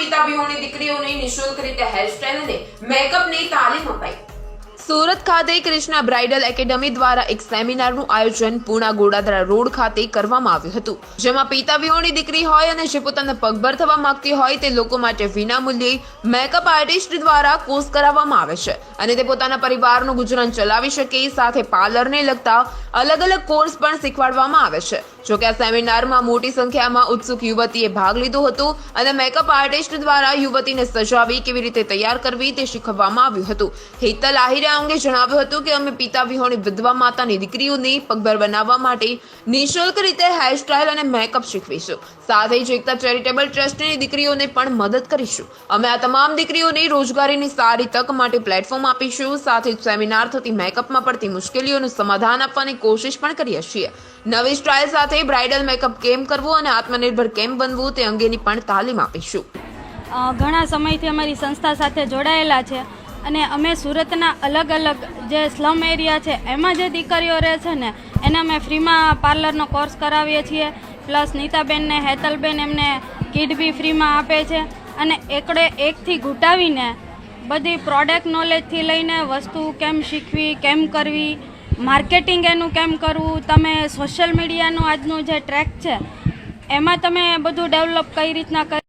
પિતા વિહોણી દીકરીઓને નિઃશુલ્ક રીતે હેરસ્ટાઇલ અને મેકઅપની તાલીમ અપાઈ. સુરત ખાતે કૃષ્ણા બ્રાઇડલ એકેડમી દ્વારા એક સેમિનારનું આયોજન પૂણા ગોડાદરા રોડ ખાતે કરવામાં આવ્યું હતું. જેમાં પિતા વિહોણી દીકરી હોય અને જે પોતાને પગભર થવા માંગતી હોય તે લોકો માટે વિનામૂલ્યે મેકઅપ આર્ટિસ્ટ દ્વારા કોર્સ કરાવવામાં આવે છે. અને તે પોતાના પરિવારનું ગુજરાન ચલાવી શકે સાથે પાર્લરને લગતા અલગ અલગ કોર્સ પણ શીખવાડવામાં આવે છે. જોકે આ સેમિનારમાં મોટી સંખ્યામાં ઉત્સુક યુવતીએ ભાગ લીધો હતો અને મેકઅપ આર્ટિસ્ટ દ્વારા યુવતીને સજાવી કેવી રીતે તૈયાર કરવી તે શીખવવામાં આવ્યું હતું. હેતલ આહિરે અંગે જણાવ્યું હતું કે અમે પિતા વિહોણી વિધવા માતાની દીકરીઓને પગભર બનાવવા માટે નિઃશુલ્ક રીતે હેરસ્ટાઇલ અને મેકઅપ શીખવીશું. સાથે જ એકતા ચેરિટેબલ ટ્રસ્ટની દીકરીઓને પણ મદદ કરીશું. અમે આ તમામ દીકરીઓને રોજગારીની સારી તક માટે પ્લેટફોર્મ આપીશું. સાથે જ સેમિનાર થતી મેકઅપમાં પડતી મુશ્કેલીઓનું સમાધાન આપવાની કોશિશ પણ કરીએ છીએ. નવી સ્ટાઇલ સાથે બ્રાઇડલ મેકઅપ કેમ કરવું અને આત્મનિર્ભર કેમ બનવું તે અંગેની પણ તાલીમ આપીશું. ઘણા સમયથી અમારી સંસ્થા સાથે જોડાયેલા છે અને અમે સુરતના અલગ અલગ જે સ્લમ એરિયા છે, એમાં જે દીકરીઓ રહે છે ને, એને અમે ફ્રીમાં પાર્લરનો કોર્સ કરાવીએ છીએ. પ્લસ નીતાબેનને, હેતલબેન એમને કીટ બી ફ્રીમાં આપે છે અને એકડે એકથી ઘૂંટાવીને બધી પ્રોડક્ટ નોલેજથી લઈને વસ્તુ કેમ શીખવી, કેમ કરવી માર્કેટિંગ એનું કેમ કરવું? તમે સોશિયલ મીડિયાનું આજનું જે ટ્રેક છે, એમાં તમે બધું ડેવલપ કઈ રીતના કરી